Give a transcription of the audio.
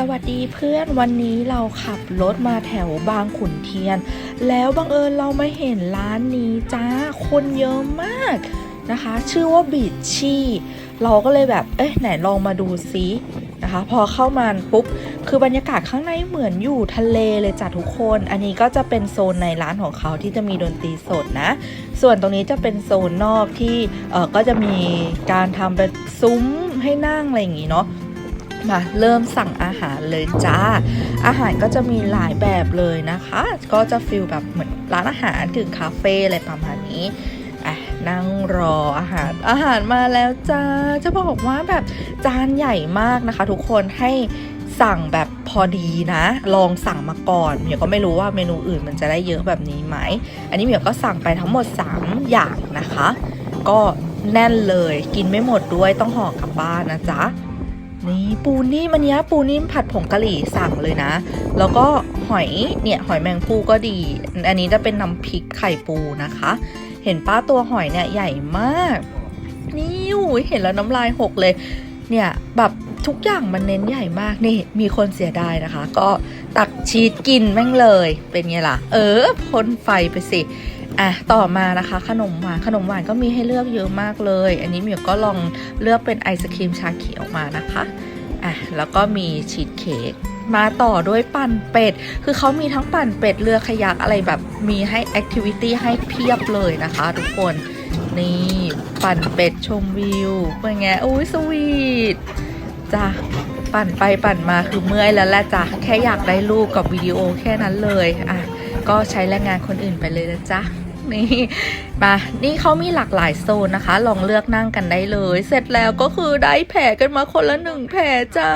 สวัสดีเพื่อนวันนี้เราขับรถมาแถวบางขุนเทียน แล้วบังเอิญเรามาเห็นร้านนี้จ้าคนเยอะมากนะคะ ชื่อว่าบีชชี่ เราก็เลยแบบ เอ๊ะไหนลองมาดูซินะคะ พอเข้ามาปุ๊บ คือบรรยากาศข้างในเหมือนอยู่ทะเลเลยจ้ะทุกคน อันนี้ก็จะเป็นโซนในร้านของเขาที่จะมีดนตรีสดนะ ส่วนตรงนี้จะเป็นโซนนอกที่เออก็จะมีการทำเป็นซุ้มให้นั่งอะไรอย่างงี้เนาะ มาเริ่มสั่งอาหารเลยจ้า อาหารก็จะมีหลายแบบเลยนะคะ ก็จะฟิลแบบเหมือนร้านอาหารถึงคาเฟ่อะไรประมาณนี้นั่งรออาหารอาหารมาแล้วจ้าจะบอกว่าแบบจานใหญ่มากนะคะ ทุกคนให้สั่งแบบพอดีนะ ลองสั่งมาก่อนเหมียวก็ไม่รู้ว่าเมนูอื่นมันจะได้เยอะแบบนี้ไหม อันนี้เหมียวก็สั่งไปทั้งหมด 3 อย่างนะคะ ก็แน่นเลยกินไม่หมดด้วยต้องห่อกลับบ้านนะจ๊ะ นี่ปูนิ่มอันนี้ปูนิ่มผัดผงกะหรี่สั่งเลยนะ แล้วก็หอยเนี่ยหอยแมงภูก็ดี อันนี้จะเป็นน้ำพริกไข่ปูนะคะ เห็นป้าตัวหอยเนี่ยใหญ่มาก นี่อุ้เห็นแล้วน้ำลายหกเลย เนี่ยแบบทุกอย่างมันเน้นใหญ่มากนี่มีคนเสียดายนะคะ ก็ตักชีสกินแม่งเลยเป็นไงล่ะ เออพ่นไฟไปสิ อะต่อมานะคะขนมหวานขนมหวานก็มีให้เลือกเยอะมากเลย อันนี้เมียวก็ลองเลือกเป็นไอศครีมชาเขียวมานะคะอะแล้วก็มีชีสเค้กมาต่อด้วยปั่นเป็ด คือเขามีทั้งปั่นเป็ดเรือขยักอะไรแบบมีให้แอคทิวิตี้ให้เพียบเลยนะคะ ทุกคนนี่ปั่นเป็ดชมวิวเป็นไงอุ้ยสวีทจ้ะปั่นไปปั่นมาคือเมื่อยแล้วแหละจ้ะแค่อยากได้รูปกับวิดีโอแค่นั้นเลยอะก็ใช้แรงงานคนอื่นไปเลยนะจ๊ะ นี่มานี่เขามีหลากหลายโซนนะคะ ลองเลือกนั่งกันได้เลย เสร็จแล้วก็คือได้แผลกันมาคนละหนึ่งแผลจ้า